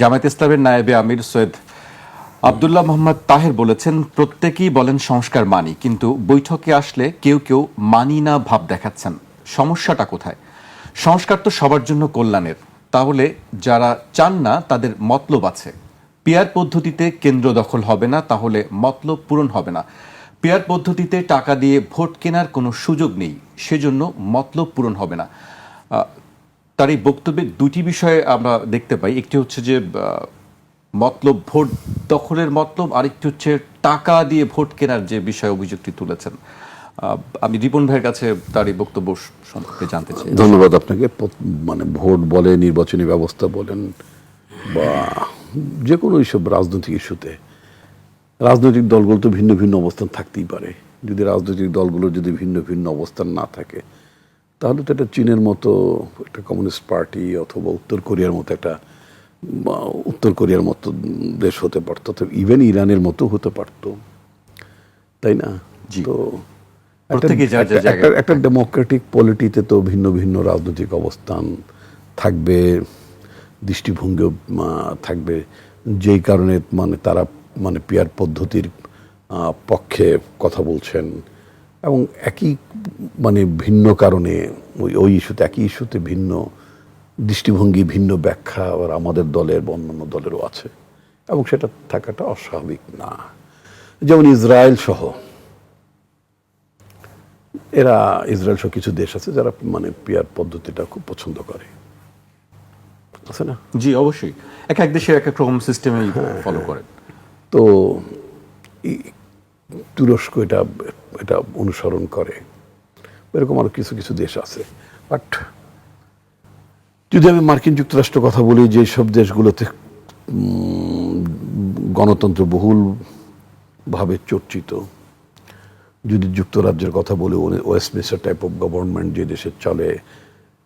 জামায়াত ইসলামের নায়েবে আমির সৈয়দ আবদুল্লাহ মোহাম্মদ তাহের বলেছেন, প্রত্যেকেই বলেন সংস্কার মানি, কিন্তু বৈঠকে আসলে কেউ কেউ মানি না ভাব দেখাচ্ছেন। সমস্যাটা কোথায়? সংস্কার তো সবার জন্য কল্যাণের। তাহলে যারা চান না, তাদের মতলব আছে। পিয়ার পদ্ধতিতে কেন্দ্র দখল হবে না, তাহলে মতলব পূরণ হবে না। পিয়ার পদ্ধতিতে টাকা দিয়ে ভোট কেনার কোনো সুযোগ নেই, সেজন্য মতলব পূরণ হবে না। তার এই বক্তব্যে দুটি বিষয়ে আমরা দেখতে পাই। একটি হচ্ছে যে মতলব ভোট দখলের মতলব, আরেকটি হচ্ছে টাকা দিয়ে ভোট কেনার যে বিষয় অভিযোগটি তুলেছেন। আমি রিপন ভাইয়ের কাছে তার এই বক্তব্য সম্পর্কে জানতে চাই। ধন্যবাদ আপনাকে। মানে ভোট বলে নির্বাচনী ব্যবস্থা বলেন, বা যে কোনো এইসব রাজনৈতিক ইস্যুতে। রাজনৈতিক দলগুলো তো ভিন্ন ভিন্ন অবস্থান থাকতেই পারে। যদি রাজনৈতিক দলগুলোর যদি ভিন্ন ভিন্ন অবস্থান না থাকে তাহলে তো এটা চীনের মতো একটা কমিউনিস্ট পার্টি অথবা উত্তর কোরিয়ার মতো একটা উত্তর কোরিয়ার মতো দেশ হতে পারতো তো ইভেন ইরানের মতো হতে পারতো। তাই না। তো একটা ডেমোক্রেটিক পলিটিতে তো ভিন্ন ভিন্ন রাজনৈতিক অবস্থান থাকবে দৃষ্টিভঙ্গিও থাকবে। যেই কারণে মানে তারা মানে পিয়ার পদ্ধতির পক্ষে কথা বলছেন। এবং একই মানে ভিন্ন কারণে ওই ওই ইস্যুতে একই ইস্যুতে ভিন্ন দৃষ্টিভঙ্গি ভিন্ন ব্যাখ্যা আবার আমাদের দলের বা অন্যান্য দলেরও আছে। এবং সেটা থাকাটা অস্বাভাবিক না। যেমন ইসরায়েল সহ এরা ইসরায়েল সহ কিছু দেশ আছে যারা মানে পিয়ার পদ্ধতিটা খুব পছন্দ করে। আছে না? জি অবশ্যই। এক এক দেশে এক এক রকম সিস্টেমে ফলো করেন। তো তুরস্ক এটা এটা অনুসরণ করে। এরকম আরও কিছু কিছু দেশ আছে। বাট যদি আমি মার্কিন যুক্তরাষ্ট্র কথা বলি, যে সব দেশগুলোতে গণতন্ত্র বহুল ভাবে চর্চিত, যদি যুক্তরাজ্যের কথা বলি ওয়েস্টমিনিস্টার টাইপ অফ গভর্নমেন্ট যে দেশে চলে,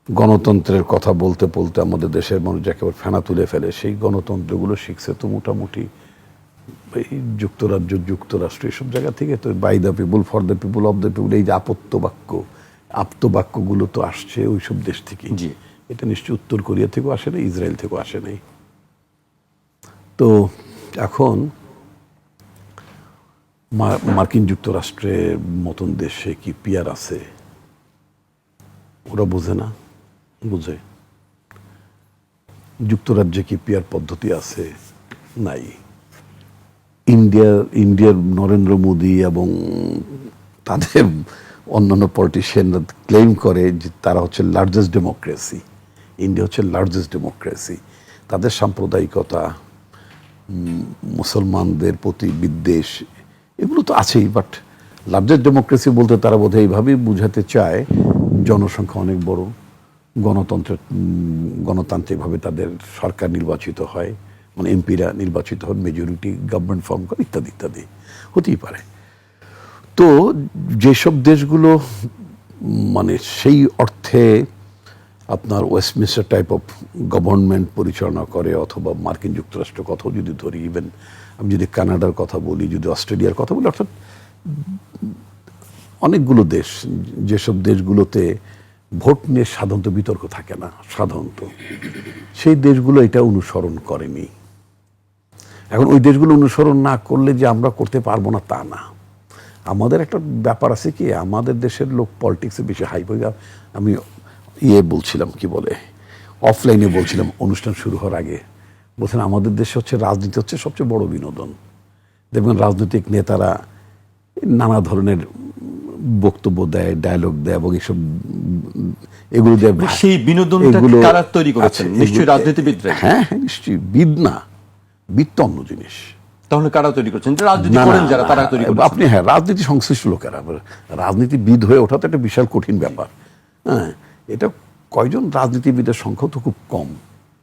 গণতন্ত্রের কথা বলতে বলতে আমাদের দেশের মানুষ একেবারে ফেনা তুলে ফেলে, সেই গণতন্ত্রগুলো শিখছে তো মোটামুটি এই যুক্তরাজ্য যুক্তরাষ্ট্র এসব জায়গা থেকে তো by the people for the people of the people এই যে আপত্ত বাক্য আপ্ত বাক্যগুলো তো আসছে ওইসব দেশ থেকে। জি। এটা নিশ্চয়ই উত্তর কোরিয়া থেকেও আসে না ইসরায়েল থেকেও আসে নাই। তো এখন মার্কিন যুক্তরাষ্ট্রের মতন দেশে কি পিয়ার আছে? ওরা বোঝে না? বুঝে। যুক্তরাজ্যে কি পিয়ার পদ্ধতি আছে? নাই। ইন্ডিয়া, ইন্ডিয়ার নরেন্দ্র মোদী এবং তাদের অন্যান্য পলিটিশিয়ানরা ক্লেম করে যে তারা হচ্ছে লার্জেস্ট ডেমোক্রেসি ইন্ডিয়া হচ্ছে লার্জেস্ট ডেমোক্রেসি তাদের সাম্প্রদায়িকতা মুসলমানদের প্রতি বিদ্বেষ, এগুলো তো আছেই বাট লার্জেস্ট ডেমোক্রেসি বলতে তারা বোধহয় এইভাবেই বুঝাতে চায়, জনসংখ্যা অনেক বড় গণতন্ত্র গণতান্ত্রিকভাবে তাদের সরকার নির্বাচিত হয়। মানে এমপিরা নির্বাচিত হন মেজরিটি গভর্নমেন্ট ফর্ম করে, ইত্যাদি ইত্যাদি। হতেই পারে। তো যেসব দেশগুলো মানে সেই অর্থে আপনার ওয়েস্টমিনিস্টার টাইপ অফ গভর্নমেন্ট পরিচালনা করে, অথবা মার্কিন যুক্তরাষ্ট্র কথাও যদি ধরি ইভেন আমি যদি কানাডার কথা বলি, যদি অস্ট্রেলিয়ার কথা বলি, অর্থাৎ অনেকগুলো দেশ, যেসব দেশগুলোতে ভোট নিয়ে সাধারণত বিতর্ক থাকে না, সাধারণত। সেই দেশগুলো এটা অনুসরণ করেনি। এখন ওই দেশগুলো অনুসরণ না করলে যে আমরা করতে পারব না তা না। আমাদের একটা ব্যাপার আছে কি আমাদের দেশের লোক পলিটিক্সে বেশি হাই আমি ইয়ে বলছিলাম কি বলে অফলাইনে বলছিলাম অনুষ্ঠান শুরু হওয়ার আগে। বলছেন আমাদের দেশে হচ্ছে রাজনীতি হচ্ছে সবচেয়ে বড় বিনোদন। দেখবেন রাজনৈতিক নেতারা নানা ধরনের বক্তব্য দেয় ডায়লগ দেয় এবং এইসব এগুলো দিয়ে সেই বিনোদনটা এগুলো- কারা তৈরি করেছেন? নিশ্চয়ই রাজনীতিবিদরা হ্যাঁ হ্যাঁ নিশ্চয়ই। বিদ না। অন্য জিনিস। তাহলে কারা তৈরি করছেন রাজনীতি করেন যারা তারা তৈরি করেন আপনি হ্যাঁ রাজনীতি সংশ্লিষ্ট লোকেরা রাজনীতিবিদ হয়ে ওঠা তো একটা বিশাল কঠিন ব্যাপার। হ্যাঁ এটা কয়জন রাজনীতিবিদের সংখ্যাও তো খুব কম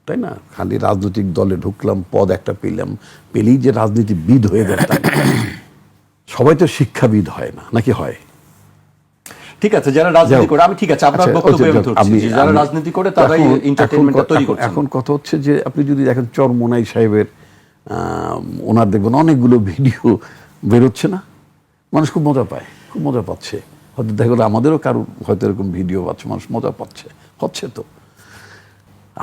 তাই না? খালি রাজনৈতিক দলে ঢুকলাম পদ একটা পেলাম পেলেই যে রাজনীতিবিদ হয়ে গেল সবাই তো শিক্ষাবিদ হয় না নাকি হয়? ঠিক আছে যারা রাজনীতি করে আমি ঠিক আছে আপনার আচ্ছা, বক্তব্য আচ্ছা, যারা রাজনীতি করে তারাই এখন- এন্টারটেইনমেন্টটা তৈরি কথা- এখন কথা হচ্ছে যে আপনি যদি দেখেন চরমোনাই সাহেবের ওনার দেখবেন অনেকগুলো ভিডিও বেরোচ্ছে না। মানুষ খুব মজা পায় খুব মজা পাচ্ছে। হয়তো দেখা গেলো আমাদেরও কারও হয়তো এরকম ভিডিও পাচ্ছে মানুষ মজা পাচ্ছে হচ্ছে তো।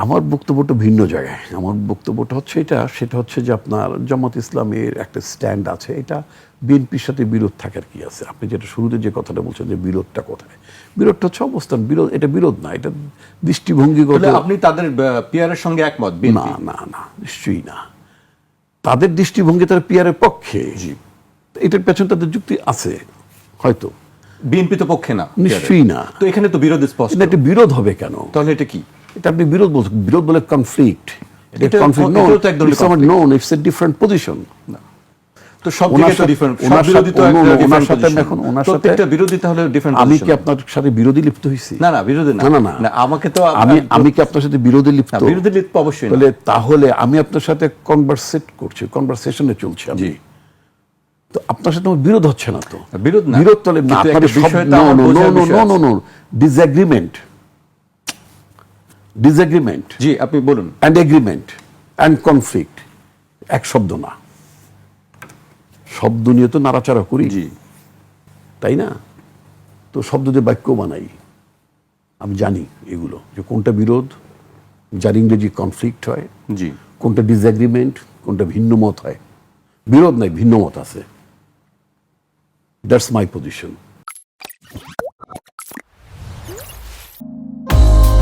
আমার বক্তব্যটা ভিন্ন জায়গায়। আমার বক্তব্যটা হচ্ছে এটা সেটা হচ্ছে যে আপনার জামাত ইসলামের একটা স্ট্যান্ড আছে এটা বিএনপির সাথে বিরোধ থাকার কি আছে? আপনি যেটা শুরুতে যে কথাটা বলছেন যে বিরোধটা কোথায়? বিরোধটা হচ্ছে অবস্থান বিরোধ এটা বিরোধ না এটা দৃষ্টিভঙ্গিগত তাহলে আপনি তাদের পিয়ারের সঙ্গে একমত না না না নিশ্চয়ই না। তাদের দৃষ্টিভঙ্গি তার পিয়ারের পক্ষে। এটার পেছনে তাদের যুক্তি আছে হয়তো। বিএনপি তো পক্ষে না নিশ্চয়ই না। তো এখানে তো বিরোধ স্পষ্ট। এটা বিরোধ হবে কেন? তাহলে এটা কি? এটা আপনি বিরোধ বলছেন বিরোধ বলে কনফ্লিক্ট এটা conflict no it's a different position তো সব তো ডিফারেন্ট ওনার সাথে- ওনার সাথে এখন ওনার সাথে- প্রত্যেকটা বিরোধী তাহলে ডিফারেন্ট আমি কি আপনার সাথে বিরোধী লিপ্ত হয়েছি না না বিরোধী না। না না না। আমাকে তো আমি আমি কি আপনার সাথে বিরোধী লিপ্ত? বিরোধী লিপ্ত অবশ্যই তাহলে তাহলে আমি আপনার সাথে কনভারসেট করছি কনভারসেশনে চলছি আমি। তো আপনার সাথে আমার বিরোধ হচ্ছে না তো? বিরোধ না। তাহলে। ডিসএগ্রিমেন্ট ডিসএগ্রিমেন্ট জি আপনি বলুন। অ্যান্ড এগ্রিমেন্ট অ্যান্ড কনফ্লিক্ট এক শব্দ না। শব্দ নিয়ে তো নাড়াচাড়া করি। জি। তাই না? তো শব্দ দিয়ে বাক্য বানাই। আমি জানি এগুলো যে কোনটা বিরোধ যার ইংরেজি কনফ্লিক্ট হয় জি। কোনটা ডিসএগ্রিমেন্ট কোনটা ভিন্ন মত হয়। বিরোধ নাই ভিন্ন মত আছে। That's my position